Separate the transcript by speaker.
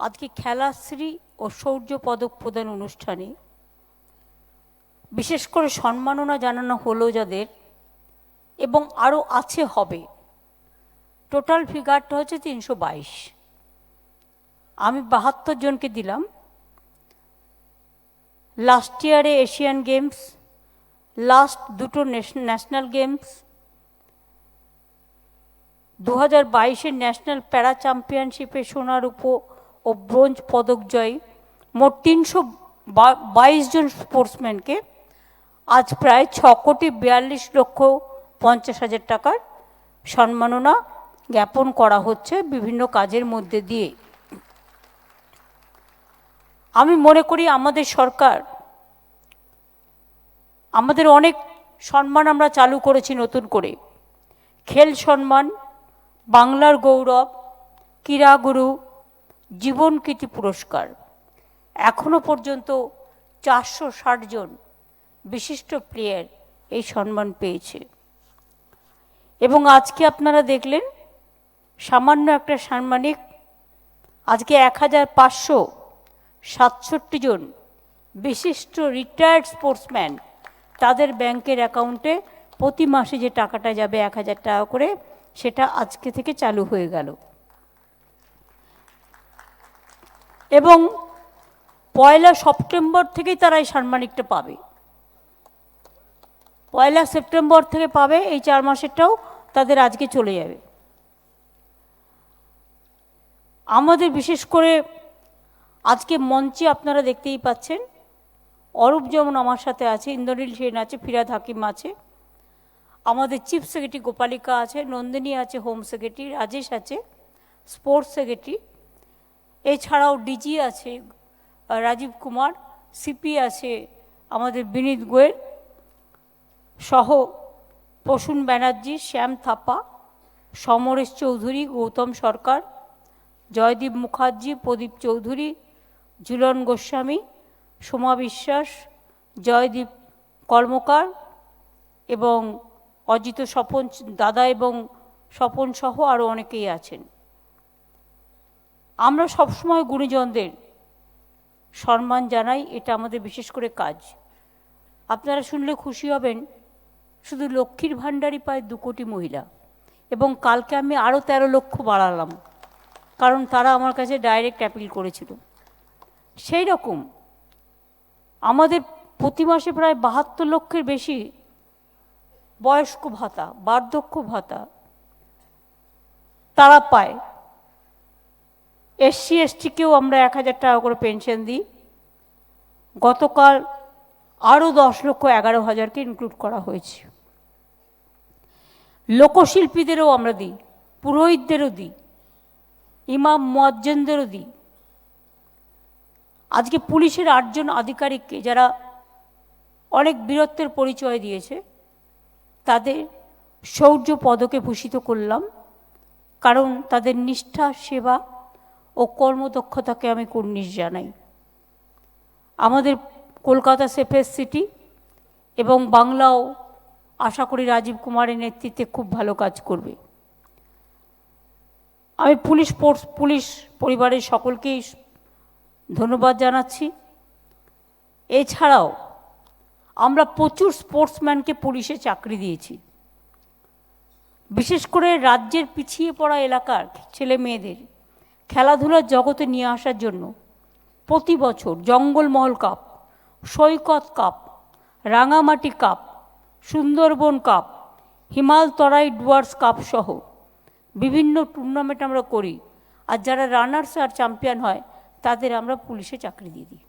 Speaker 1: আজকে খেলাশ্রী ও শৌর্য পদক প্রদান অনুষ্ঠানে বিশেষ করে সম্মাননা জানানো হলো যাদের এবং আরও আছে হবে। টোটাল ফিগারটা হচ্ছে তিনশো বাইশ। আমি বাহাত্তর জনকে দিলাম। লাস্ট ইয়ারে এশিয়ান গেমস লাস্ট দুটো ন্যাশনাল গেমস দু হাজার বাইশের ন্যাশনাল প্যারা চ্যাম্পিয়নশিপে সোনার উপ ও ব্রোঞ্জ পদক জয়ী মোট তিনশো বাইশ জন স্পোর্টসম্যানকে আজ প্রায় ছ কোটি বিয়াল্লিশ লক্ষ পঞ্চাশ হাজার টাকার সম্মাননা জ্ঞাপন করা হচ্ছে বিভিন্ন কাজের মধ্যে দিয়ে। আমি মনে করি আমাদের সরকার, আমাদের অনেক সম্মান আমরা চালু করেছি নতুন করে। খেল সম্মান, বাংলার গৌরব, ক্রীড়াগুরু জীবন কীর্তি পুরস্কার। এখনও পর্যন্ত চারশো ষাট জন বিশিষ্ট প্লেয়ার এই সম্মান পেয়েছে। এবং আজকে আপনারা দেখলেন, সামান্য একটা সাম্মানিক, আজকে এক হাজার পাঁচশো সাতষট্টি জন বিশিষ্ট রিটায়ার্ড স্পোর্টসম্যান তাদের ব্যাংকের অ্যাকাউন্টে প্রতি মাসে যে টাকাটা যাবে এক হাজার টাকা করে, সেটা আজকে থেকে চালু হয়ে গেল। এবং পয়লা সেপ্টেম্বর থেকেই তারা এই সাম্মানিকটা পাবে। পয়লা সেপ্টেম্বর থেকে পাবে, এই চার মাসেরটাও তাদের আজকে চলে যাবে। আমাদের বিশেষ করে আজকে মঞ্চে আপনারা দেখতেই পাচ্ছেন, অরূপ যেমন আমার সাথে আছে, ইন্দ্রনীল সেন আছে, ফিরাদ হাকিম আছে, আমাদের চিফ সেক্রেটারি গোপালিকা আছে, নন্দিনী আছে, হোম সেক্রেটারি, রাজেশ আছে, স্পোর্টস সেক্রেটারি এছাড়াও ডিজি আছে রাজীব কুমার, সিপি আছে, আমাদের বিনীত গোয়েল সহ প্রসূন ব্যানার্জি, শ্যাম থাপা, সমরেশ চৌধুরী, গৌতম সরকার, জয়দীপ মুখার্জি, প্রদীপ চৌধুরী, ঝুলন গোস্বামী, সোমা বিশ্বাস, জয়দীপ কর্মকার এবং অজিত স্বপন দাদা এবং স্বপন সহ আরও অনেকেই আছেন। আমরা সবসময় গুণীজনদের সম্মান জানাই, এটা আমাদের বিশেষ করে কাজ। আপনারা শুনলে খুশি হবেন, শুধু লক্ষ্মীর ভাণ্ডারই পায় দু কোটি মহিলা। এবং কালকে আমি আরও তেরো লক্ষ বাড়ালাম, কারণ তারা আমার কাছে ডাইরেক্ট অ্যাপিল করেছিল। সেই রকম আমাদের প্রতি মাসে প্রায় বাহাত্তর লক্ষের বেশি বয়স্ক ভাতা, বার্ধক্য ভাতা তারা পায়। এসসি এসটিকেও আমরা এক হাজার টাকা করে পেনশন দিই। গতকাল আরও দশ লক্ষ এগারো হাজারকে ইনক্লুড করা হয়েছে। লোকশিল্পীদেরও আমরা দিই, পুরোহিতদেরও দিই, ইমাম মোয়াজ্জেনদেরও দিই। আজকে পুলিশের আটজন আধিকারিককে যারা অনেক বীরত্বের পরিচয় দিয়েছে, তাদের শৌর্য পদকে ভূষিত করলাম। কারণ তাদের নিষ্ঠা, সেবা ও কর্মদক্ষতাকে আমি কুর্নিশ জানাই। আমাদের কলকাতা সেফেস্ট সিটি এবং বাংলাও আশা করি রাজীব কুমারের নেতৃত্বে খুব ভালো কাজ করবে। আমি পুলিশ ফোর্স, পুলিশ পরিবারের সকলকেই ধন্যবাদ জানাচ্ছি। এছাড়াও আমরা প্রচুর স্পোর্টসম্যানকে পুলিশে চাকরি দিয়েছি। বিশেষ করে রাজ্যের পিছিয়ে পড়া এলাকার ছেলে মেয়েদের। খেলাধুলার জগতে নিয়ে আসার জন্য প্রতি বছর Jangalmahal cup, Saikat cup, Rangamati cup, Sundarban cup, Himal Terai Dooars cup সহ বিভিন্ন টুর্নামেন্ট আমরা করি। আর যারা রানার্স আর চ্যাম্পিয়ন হয়, তাদের আমরা পুলিশে চাকরি দিয়ে দিই।